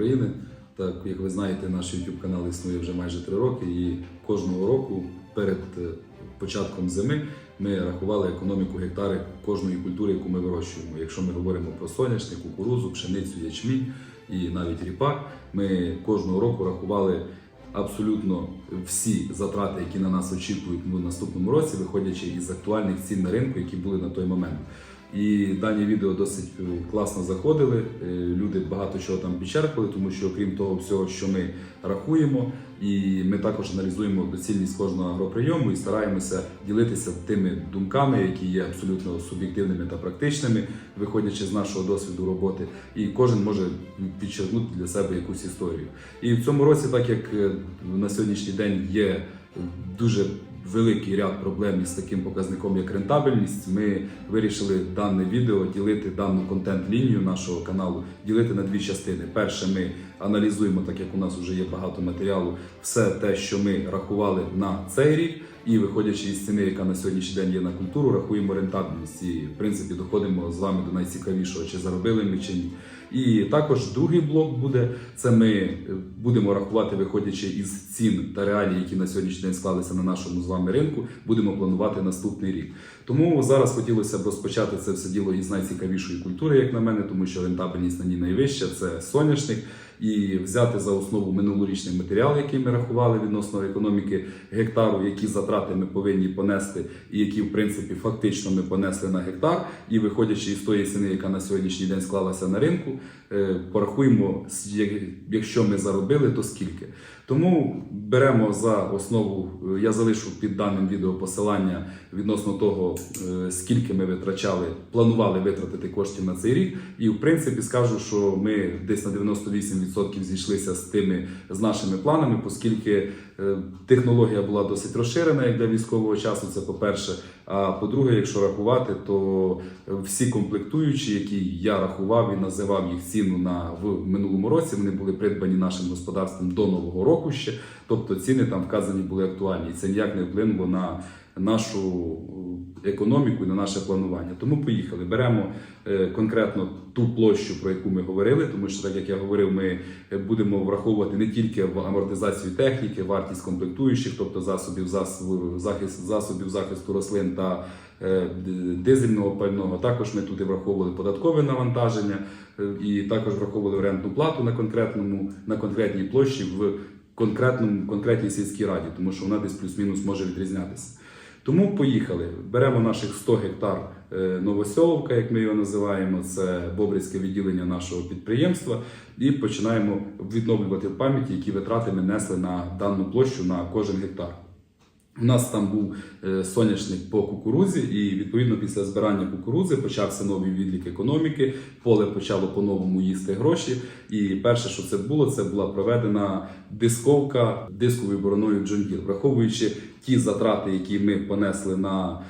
України. Так, як ви знаєте, наш YouTube канал існує вже майже три роки, і кожного року перед е, початком зими ми рахували економіку гектари кожної культури, яку ми вирощуємо. Якщо ми говоримо про соняшник, кукурузу, пшеницю, ячмінь і навіть ріпак, ми кожного року рахували абсолютно всі затрати, які на нас очікують в наступному році, виходячи із актуальних цін на ринку, які були на той момент. І дані відео досить е, класно заходили. е, Люди багато чого там підчерпали, тому що окрім того всього, що ми рахуємо, і ми також аналізуємо доцільність кожного агроприйому і стараємося ділитися тими думками, які є абсолютно суб'єктивними та практичними, виходячи з нашого досвіду роботи. І кожен може підчеркнути для себе якусь історію. І в цьому році, так як е, на сьогоднішній день є дуже великий ряд проблем із таким показником, як рентабельність, ми вирішили дане відео ділити дану контент-лінію нашого каналу, ділити на дві частини. Перше, ми аналізуємо, так як у нас вже є багато матеріалу, все те, що ми рахували на цей рік. І виходячи із ціни, яка на сьогоднішній день є на культуру, рахуємо рентабельність і в принципі доходимо з вами до найцікавішого, чи заробили ми чи ні. І також другий блок буде це ми е, будемо рахувати, виходячи із цін та реалій, які на сьогоднішній день склалися на нашому з вами ринку. Будемо планувати наступний рік. Тому зараз хотілося б розпочати це все діло із найцікавішої культури, як на мене, тому що рентабельність на ній найвища це соняшник. І взяти за основу минулорічний матеріал, який ми рахували відносно економіки гектару, які затрати ми повинні понести, і які в принципі фактично ми понесли на гектар. І виходячи із тої ціни, яка на сьогоднішній день склалася на ринку, е, порахуємо, якщо ми заробили, то скільки. Тому беремо за основу, е, я залишу під даним відео посилання відносно того, е, скільки ми витрачали, планували витратити коштів на цей рік. І в принципі скажу, що ми десь на 98% зійшлися з тими з нашими планами, оскільки е, технологія була досить розширена як для військового часу. Це по-перше. А по-друге, якщо рахувати, то всі комплектуючі, які я рахував і називав їх ціну на в минулому році, вони були придбані нашим господарством до нового року ще. Тобто ціни там вказані були актуальні. Це ніяк не вплинуло на нашу е, економіку і на наше планування. Тому поїхали. Беремо е, конкретно ту площу, про яку ми говорили, тому що, так як я говорив, ми е, будемо враховувати не тільки в амортизацію техніки, вартість комплектуючих, тобто засобів захист, засобів захисту рослин та дизельного пального. Також ми тут і враховували податкове навантаження, і також враховували орендну плату на конкретному на конкретній площі в конкретному конкретній сільській раді, тому що вона десь плюс-мінус може відрізнятися. Тому поїхали. Беремо наших 100 гектар Новосьовка, як ми його називаємо, це Бобрицьке відділення нашого підприємства, і починаємо відновлювати в пам'яті, які витрати ми несли на дану площу на кожен гектар. У нас там був е, соняшник по кукурузі, і відповідно після збирання кукурузи почався новий відлік економіки. Поле почало по-новому їсти гроші. І перше, що це було, це була проведена дисковка дисковою бороною John враховуючи ті затрати, які ми понесли на.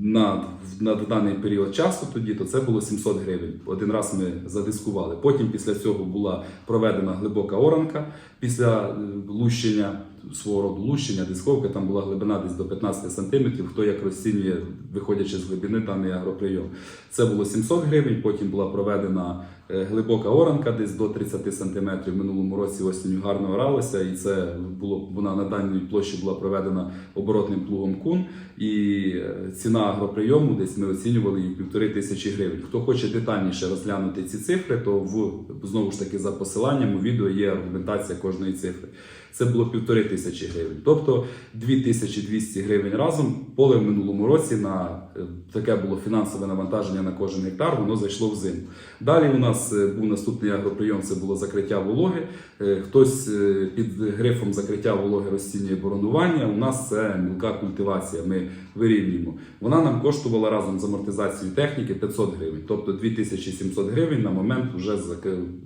На, на даний період часу тоді то це було 700 гривень. Один раз ми задискували. Потім після цього була проведена глибока оранка після е, лущення свого роду лущення, дисковка. Там була глибина десь до 15 сантиметрів. Хто як розцінює, виходячи з глибини даний агроприйом. Це було 700 гривень. Потім була проведена е, глибока оранка, десь до 30 сантиметрів. В минулому році осінню гарно оралася, і це було вона на даній площі була проведена оборотним плугом кун. І е, ціна агроприйому десь ми оцінювали її півтори тисячі гривень. Хто хоче детальніше розглянути ці цифри, то в знову ж таки за посиланням у відео є аргументація кожної цифри. Це було півтори тисячі гривень, тобто 2200 гривень разом. Поле в минулому році на е, таке було фінансове навантаження на кожен гектар. Воно зайшло в зиму. Далі у нас е, був наступний агроприйом. Це було закриття вологи. Е, Хтось під грифом закриття вологи розцінює боронування. У нас це мілка культивація. Ми вирівнюємо. Вона нам коштувала разом з амортизацією техніки 500 гривень, тобто 2700 гривень на момент вже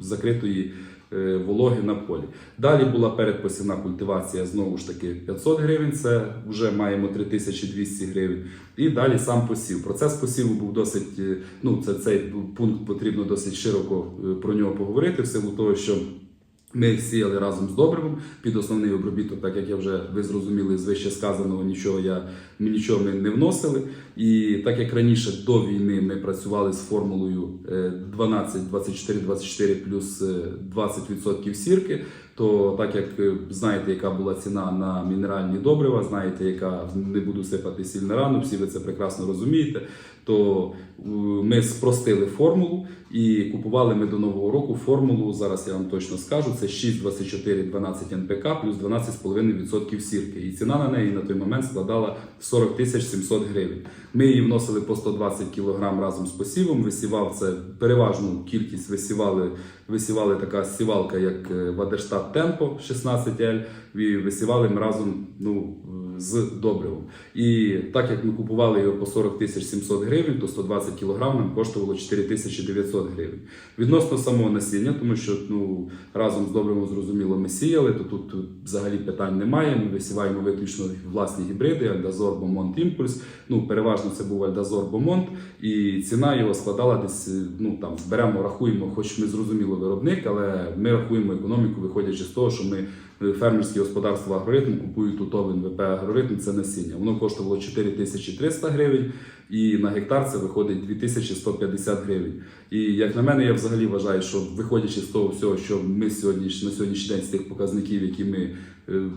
закритої вологи на полі. Далі була передпосівна культивація знову ж таки 500 гривень, це вже маємо 3200 гривень. І далі сам посів. Процес посіву був досить, е, ну це цей пункт потрібно досить широко е, про нього поговорити, в силу того, що Ми сіяли разом з добривом під основний обробіток, так як я вже ви зрозуміли з вище сказаного, нічого я нічого ми не вносили. І так як раніше до війни ми працювали з формулою е, 12, 24, 24 плюс е, 20% сірки, то так як е, знаєте, яка була ціна на мінеральні добрива, знаєте, яка не буду сипати сильно рано, всі ви це прекрасно розумієте. То е, ми спростили формулу і купували ми до нового року формулу. Зараз я вам точно скажу: це 6, 24, 12 НПК плюс 12,5% сірки. І ціна на неї на той момент складала 40 тисяч 700 гривень. Ми її вносили по 120 кг разом з посівом. Висівав це переважну кількість висівали. Висівали така сівалка, як Вадерштат Темпо 16L. І висівали ми разом ну, з добривом. І так як ми купували його по 40 тисяч 700 гривень, то 120 кг нам коштувало 4 тисячі 900 гривень. Відносно самого насіння, тому що ну, разом з добривом зрозуміло ми сіяли, то тут взагалі питань немає. Ми висіваємо виключно власні гібриди, Альдазор, Бомонт, Імпульс. Ну, переважно це був Альдазор Бомонт, і ціна його складала десь, ну там беремо, рахуємо, хоч ми зрозуміло виробник, але ми рахуємо економіку, виходячи з того, що ми фермерські господарства агроритм купують тут ВП агроритм, це насіння. Воно коштувало 4300 гривень, і на гектар це виходить 2150 гривень. І як на мене, я взагалі вважаю, що виходячи з того всього, що ми сьогодні на сьогоднішній день з тих показників, які ми е, е,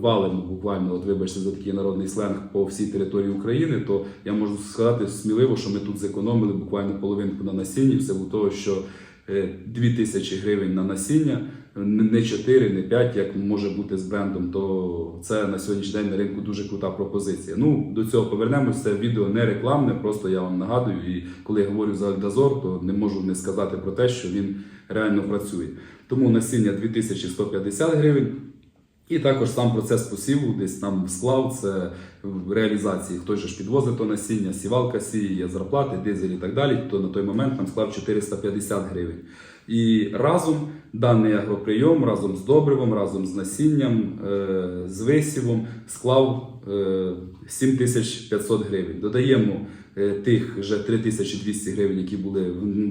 валимо буквально, от вибачте за такий народний сленг по всій території України, то я можу сказати сміливо, що ми тут зекономили буквально половинку на насінні, в силу того, що е, 2000 гривень на насіння, не 4, не 5, як може бути з брендом, то це на сьогоднішній день на ринку дуже крута пропозиція. Ну, до цього повернемось. Це відео не рекламне, просто я вам нагадую. І коли я говорю за Альдазор, то не можу не сказати про те, що він реально працює. Тому насіння 2150 гривень. І також сам процес посіву, десь там склав, це в реалізації. Хтось ж підвозить то насіння, сівалка сіє, зарплати, дизель і так далі, то на той момент нам склав 450 гривень. І разом даний агроприйом, разом з добривом, разом з насінням, е, з висівом склав е, 7500 гривень. Додаємо е, тих вже 3200 гривень, які були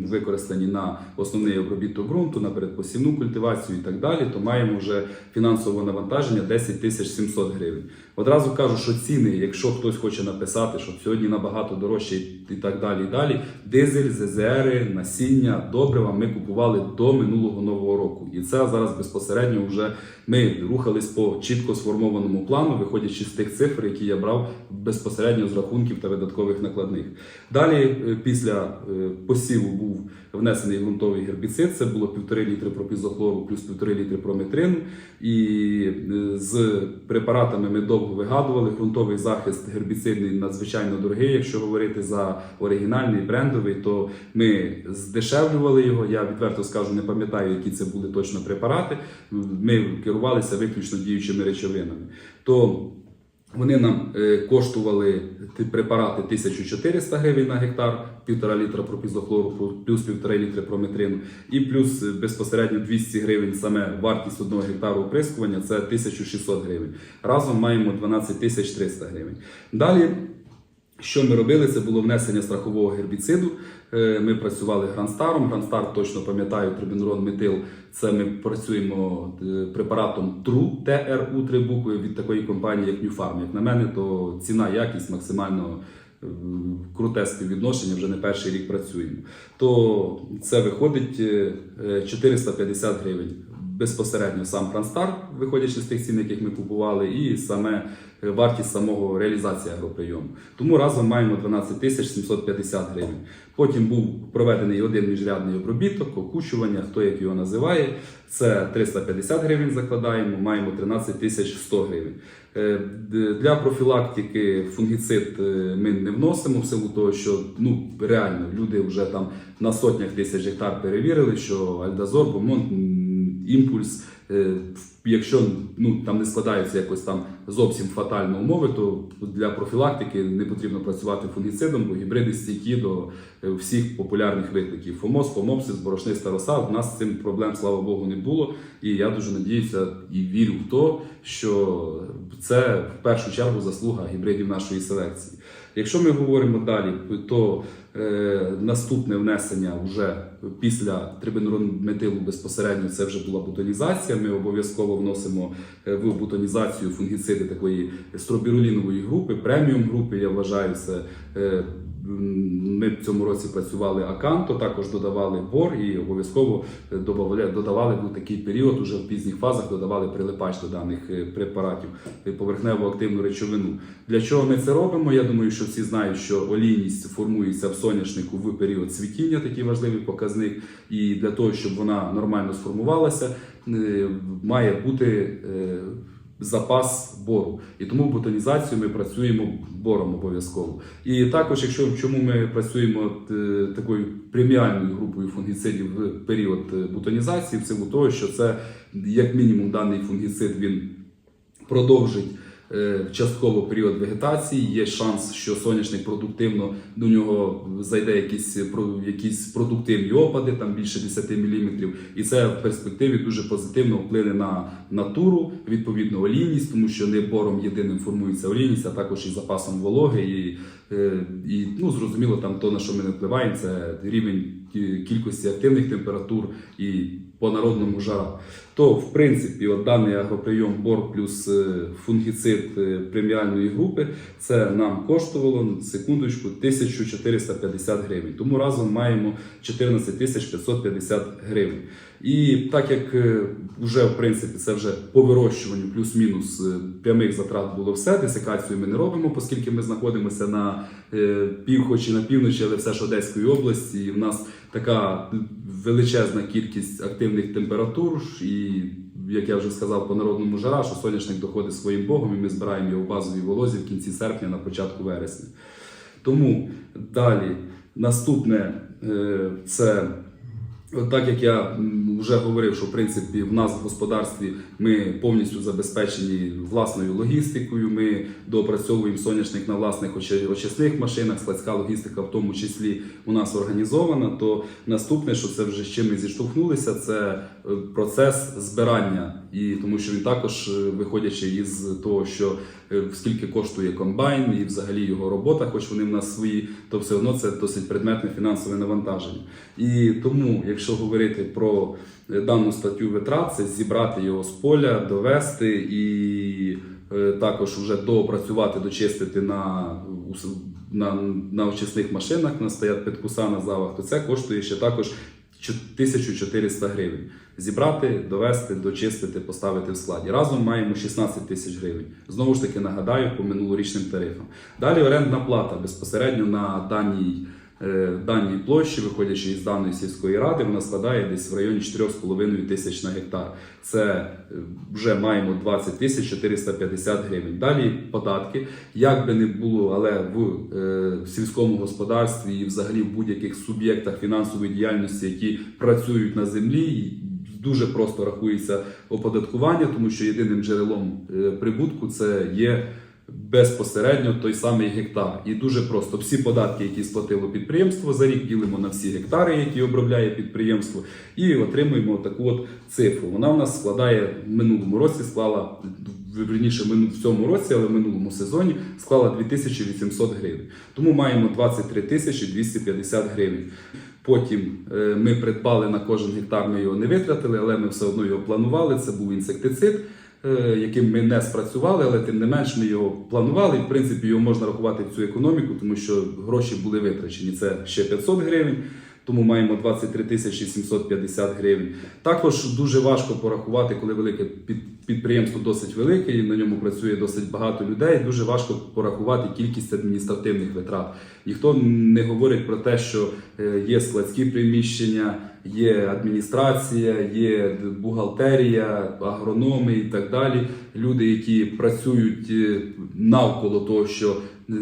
використані на основний обробіток ґрунту, на передпосівну культивацію і так далі, то маємо вже фінансове навантаження 10 700 гривень. Одразу кажу, що ціни, якщо хтось хоче написати, що сьогодні набагато дорожче і так далі. і далі, Дизель, ЗЗР, насіння, добрива ми купували до минулого нового року. І це зараз безпосередньо вже ми рухались по чітко сформованому плану, виходячи з тих цифр, які я брав безпосередньо з рахунків та видаткових накладних. Далі, е, після е, посіву був внесений ґрунтовий гербіцид. Це було 1,5 літри пропізохлору плюс 1,5 літри прометрину. І е, з препаратами ми довго вигадували. Ґрунтовий захист гербіцидний надзвичайно дорогий. Якщо говорити за оригінальний брендовий, то ми здешевлювали його. Я відверто скажу, не пам'ятаю, які це були точно препарати. Ми керувалися виключно діючими речовинами. То вони нам е, коштували препарати 1400 гривень на гектар, 1,5 літра пропізохлору, плюс 1,5 літри прометрину, і плюс е, безпосередньо 200 гривень саме вартість одного гектару оприскування це 1600 гривень. Разом маємо 12 300 гривень. Далі. Що ми робили? Це було внесення страхового гербіциду. Е, Ми працювали гранстаром. Гранстар точно пам'ятаю, трибінурон метил. Це ми працюємо е, препаратом ТРУ, ТРУ три букви від такої компанії, як Ньюфарм. Як на мене, то ціна, якість максимально е, круте співвідношення, вже не перший рік працюємо. То це виходить е, е, 450 гривень. Безпосередньо сам Гранстар, виходячи з тих цін, яких ми купували, і саме е, вартість самого реалізації агроприйому. Тому разом маємо 12 тисяч 750 гривень. Потім був проведений один міжрядний обробіток, окучування, хто як його називає. Це 350 гривень закладаємо, маємо 13 тисяч 100 гривень. Е, Для профілактики фунгіцид е, ми не вносимо в силу того, що ну реально люди вже там на сотнях тисяч гектар перевірили, що Альдазор, Бомонт, м, імпульс Е, Якщо ну там не складаються якось там зовсім фатальні умови, то для профілактики не потрібно працювати фунгіцидом, бо гібриди стійкі до е, всіх популярних викликів. ФОМОС, ФОМОПСИС, борошниста роса. У нас з цим проблем, слава Богу, не було. І я дуже надіюся і вірю в те, що це в першу чергу заслуга гібридів нашої селекції. Якщо ми говоримо далі, то е, наступне внесення вже після трибенурометилу безпосередньо це вже була бутонізація. Ми обов'язково вносимо е, в бутонізацію фунгіциди такої стробірулінової групи, преміум групи. Я вважаю це. Ми в цьому році працювали Аканто, також додавали бор і обов'язково е, додавали в такий період, уже в пізніх фазах додавали прилипач до даних е, препаратів, е, поверхневу активну речовину. Для чого ми це робимо? Я думаю, що всі знають, що олійність формується в соняшнику в період цвітіння, такий важливий показник. І для того, щоб вона нормально сформувалася, має бути запас бору. І тому бутонізацію ми працюємо бором обов'язково. І також, якщо чому ми працюємо е, такою преміальною групою фунгіцидів в період е, бутонізації, в силу того, що це як мінімум даний фунгіцид він продовжить частково період вегетації. Є шанс, що соняшник продуктивно до нього зайде якісь, якісь продуктивні опади, там більше 10 мм. І це в перспективі дуже позитивно вплине на натуру, відповідно олійність, тому що не бором єдиним формується олійність, а також і запасом вологи. І, е, і ну, зрозуміло, там то, на що ми не впливаємо, це рівень кількості активних температур і по народному жара. То, в принципі, от даний агроприйом бор плюс е, фунгіцид е, преміальної групи, це нам коштувало секундочку 1450 гривень. Тому разом маємо 14 550 гривень. І так як е, вже в принципі це вже по вирощуванню плюс-мінус прямих затрат було все. Десикацію ми не робимо, оскільки ми знаходимося на пів, хоч і на півночі, але все ж Одеської області. І в нас така величезна кількість активних температур, і як я вже сказав, по народному жара, що соняшник доходить своїм богом, і ми збираємо його в базовій волозі в кінці серпня, на початку вересня. Тому далі наступне е, це. Так як я вже говорив, що в принципі в нас в господарстві ми повністю забезпечені власною логістикою. Ми допрацьовуємо соняшник на власних очи- очисних машинах, складська логістика в тому числі у нас організована. То наступне, що це вже з чим ми зіштовхнулися, це процес збирання, і тому що він також, е, виходячи із того, що е, скільки коштує комбайн і взагалі його робота, хоч вони в нас свої, то все одно це досить предметне фінансове навантаження. І тому, якщо говорити про е, дану статтю витрат, це зібрати його з поля, довести і е, також вже доопрацювати, дочистити на, на, на очисних машинах, на стоять підкуса на завах, то це коштує ще також 1400 гривень. Зібрати, довести, дочистити, поставити в складі. Разом маємо 16 тисяч гривень. Знову ж таки нагадаю по минулорічним тарифам. Далі орендна плата безпосередньо на даній, е, даній площі, виходячи із даної сільської ради, вона складає десь в районі 4,5 тисяч на гектар. Це е, вже маємо 20 тисяч 450 гривень. Далі податки, як би не було, але в е, сільському господарстві і взагалі в будь-яких суб'єктах фінансової діяльності, які працюють на землі. Дуже просто рахується оподаткування, тому що єдиним джерелом е, прибутку це є безпосередньо той самий гектар. І дуже просто всі податки, які сплатило підприємство за рік, ділимо на всі гектари, які обробляє підприємство, і отримуємо таку от цифру. Вона в нас складає в минулому році, склала верніше в цьому році, але в минулому сезоні склала 2800 гривень. Тому маємо 23 тисячі 250 гривень. Потім е, ми придбали на кожен гектар, ми його не витратили, але ми все одно його планували. Це був інсектицид, е, яким ми не спрацювали, але тим не менш ми його планували. І в принципі його можна рахувати в цю економіку, тому що гроші були витрачені. Це ще 500 гривень. Тому маємо 23 тисячі 750 гривень. Також дуже важко порахувати, коли велике під- підприємство досить велике і на ньому працює досить багато людей. Дуже важко порахувати кількість адміністративних витрат. Ніхто не говорить про те, що е, є складські приміщення, є адміністрація, є бухгалтерія, агрономи і так далі. Люди, які працюють е, навколо того, що, е,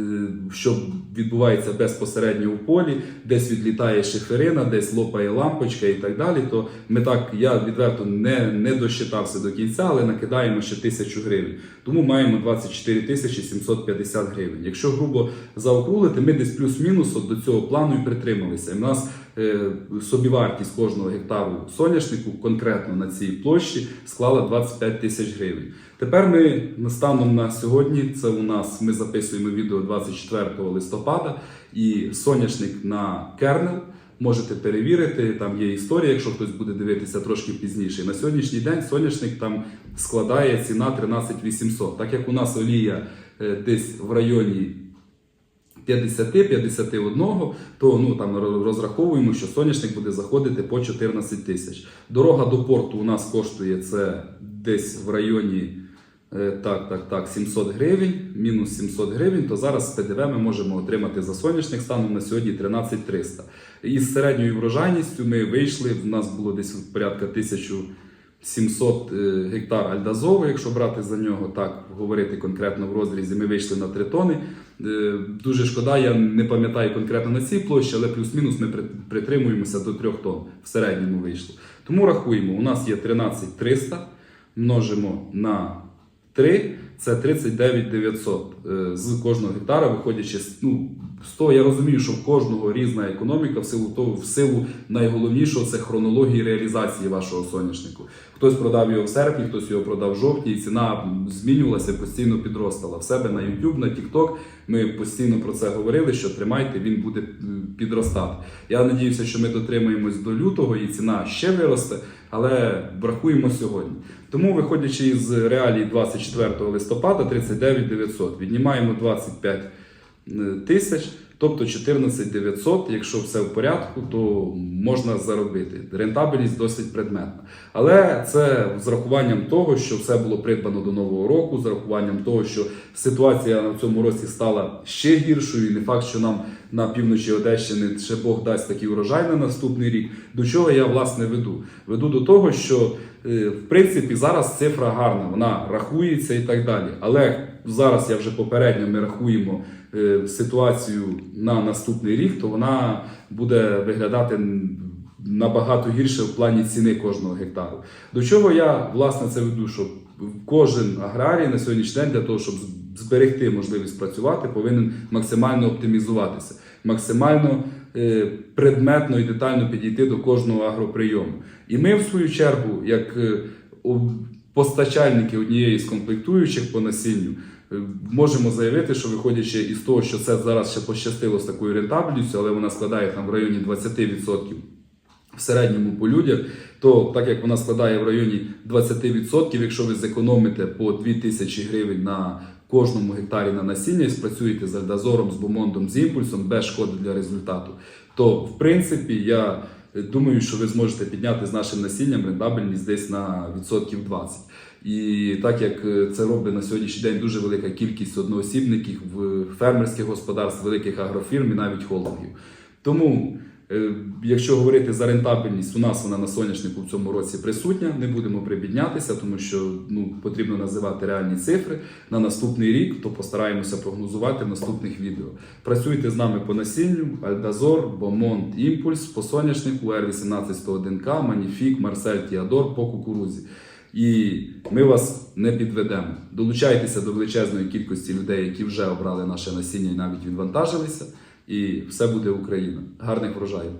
щоб відбувається безпосередньо у полі, десь відлітає шиферина, десь лопає лампочка і так далі. То ми так, я відверто не, не досчитався до кінця, але накидаємо ще тисячу гривень. Тому маємо 24 тисячі 750 гривень. Якщо грубо заокрулити, ми десь плюс-мінус до цього плану і притрималися. І в нас собівартість кожного гектару соняшнику конкретно на цій площі склала 25 тисяч гривень. Тепер ми станом на сьогодні, це у нас ми записуємо відео 24 листопада, і соняшник на кернел. Можете перевірити, там є історія, якщо хтось буде дивитися трошки пізніше. На сьогоднішній день соняшник там складає ціна 13 800. Так як у нас олія е, десь в районі 50-51, то ну там розраховуємо, що соняшник буде заходити по 14 тисяч. Дорога до порту у нас коштує це десь в районі. е, Так, так, так, 700 гривень, мінус 700 гривень, то зараз з ПДВ ми можемо отримати за соняшник станом на сьогодні 13 300. Із середньою врожайністю ми вийшли, в нас було десь порядка 1700 е, гектар альдазову, якщо брати за нього, так говорити конкретно в розрізі, ми вийшли на 3 тони. Е, Дуже шкода, я не пам'ятаю конкретно на цій площі, але плюс-мінус ми притримуємося до 3 тонн. В середньому вийшло. Тому рахуємо, у нас є 13 300, множимо на 3, це 39 900 е, з кожного гектара, виходячи з ну, з того, я розумію, що в кожного різна економіка, в силу того, в силу найголовнішого це хронології реалізації вашого соняшнику. Хтось продав його в серпні, хтось його продав в жовтні, і ціна змінювалася, постійно підростала. В себе на YouTube, на TikTok ми постійно про це говорили, що тримайте, він буде підростати. Я надіюся, що ми дотримаємось до лютого і ціна ще виросте, але врахуємо сьогодні. Тому, виходячи із реалій 24 листопада, 39 900, віднімаємо 25 тисяч, тобто 14 900, якщо все в порядку, то можна заробити. Рентабельність досить предметна. Але це з рахуванням того, що все було придбано до нового року, з рахуванням того, що ситуація на цьому році стала ще гіршою, і не факт, що нам на півночі Одещини ще Бог дасть такий урожай на наступний рік. До чого я власне веду? Веду до того, що е, в принципі зараз цифра гарна, вона рахується і так далі. Але зараз я вже попередньо ми рахуємо е, ситуацію на наступний рік, то вона буде виглядати набагато гірше в плані ціни кожного гектару. До чого я власне це веду, що кожен аграрій на сьогоднішній день для того, щоб зберегти можливість працювати, повинен максимально оптимізуватися, максимально е, предметно і детально підійти до кожного агроприйому. І ми, в свою чергу, як е, постачальники однієї з комплектуючих по насінню, можемо заявити, що виходячи із того, що це зараз ще пощастило з такою рентабельністю, але вона складає там в районі 20% в середньому по людях, то так як вона складає в районі 20%, якщо ви зекономите по 2000 гривень на кожному гектарі на насіння і спрацюєте з альдазором, з бомондом, з імпульсом без шкоди для результату, то в принципі я думаю, що ви зможете підняти з нашим насінням рентабельність десь на відсотків 20. І так як е, це робить на сьогоднішній день дуже велика кількість одноосібників в фермерських господарств, великих агрофірм і навіть холдингів. Тому, е, якщо говорити за рентабельність, у нас вона на соняшнику в цьому році присутня. Не будемо прибіднятися, тому що ну, потрібно називати реальні цифри. На наступний рік то постараємося прогнозувати в наступних відео. Працюйте з нами по насінню, Альдазор, Бомонт, Імпульс, по соняшнику, Р-1801К, Маніфік, Марсель, Тіадор по кукурузі. І ми вас не підведемо. Долучайтеся до величезної кількості людей, які вже обрали наше насіння і навіть відвантажилися. І все буде Україна. Гарних врожаїв!